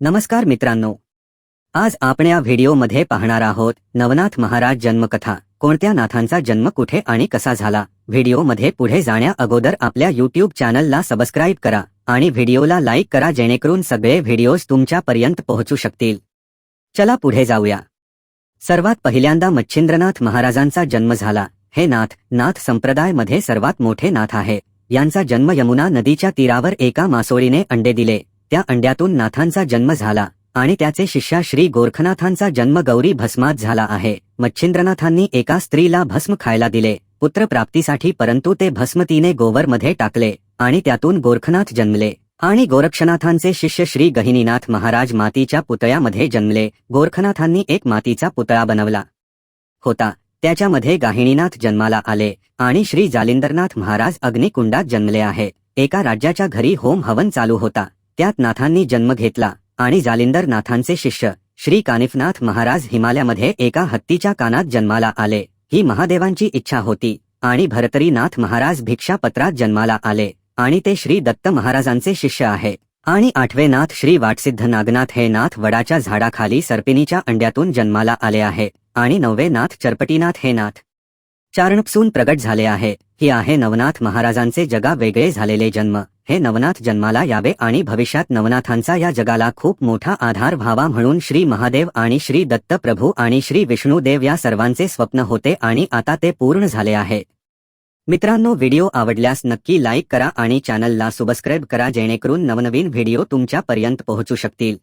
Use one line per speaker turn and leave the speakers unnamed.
नमस्कार मित्रांनो. आज आपण या व्हिडिओमध्ये पाहणार आहोत नवनाथ महाराज जन्मकथा. कोणत्या नाथांचा जन्म कुठे आणि कसा झाला? व्हिडिओमध्ये पुढे जाण्या अगोदर आपल्या युट्यूब चॅनलला सबस्क्राईब करा आणि व्हिडिओला लाईक करा जेणेकरून सगळे व्हिडिओज तुमच्यापर्यंत पोहोचू शकतील. चला पुढे जाऊया. सर्वात पहिल्यांदा मच्छिंद्रनाथ महाराजांचा जन्म झाला. हे नाथ नाथ संप्रदायमध्ये सर्वात मोठे नाथ आहे. यांचा जन्म यमुना नदीच्या तीरावर एका मासोळीने अंडे दिले. त्या अंड्यातून नाथांचा जन्म झाला आणि त्याचे शिष्या श्री गोरखनाथांचा जन्म गौरी भस्मात झाला आहे. मच्छिंद्रनाथांनी एका स्त्रीला भस्म खायला दिले. पुत्रप्राप्तीसाठी परंतु ते भस्मतीने गोवरमध्ये टाकले आणि त्यातून गोरखनाथ जन्मले आणि गोरक्षनाथांचे शिष्य श्री गहिनीनाथ महाराज मातीच्या पुतळ्यामध्ये जन्मले. गोरखनाथांनी एक मातीचा पुतळा बनवला होता. त्याच्यामध्ये गाहिणीनाथ जन्माला आले आणि श्री जालिंदरनाथ महाराज अग्निकुंडात जन्मले आहे. एका राज्याच्या घरी होम हवन चालू होता. त्यात नाथांनी जन्म घेतला आणि जालिंदर नाथांचे शिष्य श्री कानिफनाथ महाराज हिमालयामध्ये एका हत्तीच्या कानात जन्माला आले. ही महादेवांची इच्छा होती आणि भरतरीनाथ महाराज भिक्षापत्रात जन्माला आले आणि ते श्री दत्त महाराजांचे शिष्य आहे. आणि आठवे नाथ श्री वाटसिद्ध नागनाथ हे नाथ वडाच्या झाडाखाली सर्पिणीच्या अंड्यातून जन्माला आले आहे आणि नववे नाथ चरपटीनाथ हे नाथ चारणपसून प्रगट झाले आहे. ही आहे नवनाथ महाराजांचे जगा वेगळे झालेले जन्म. हे नवनाथ जन्माला यावे आणि भविष्यात नवनाथांचा या जगाला खूप मोठा आधार व्हावा म्हणून श्री महादेव आणि श्री दत्त प्रभू आणि श्री विष्णुदेव या सर्वांचे स्वप्न होते आणि आता ते पूर्ण झाले आहे. मित्रांनो व्हिडिओ आवडल्यास नक्की लाईक करा आणि चॅनलला सबस्क्राईब करा जेणेकरून नवनवीन व्हिडिओ तुमच्यापर्यंत पोहोचू शकतील.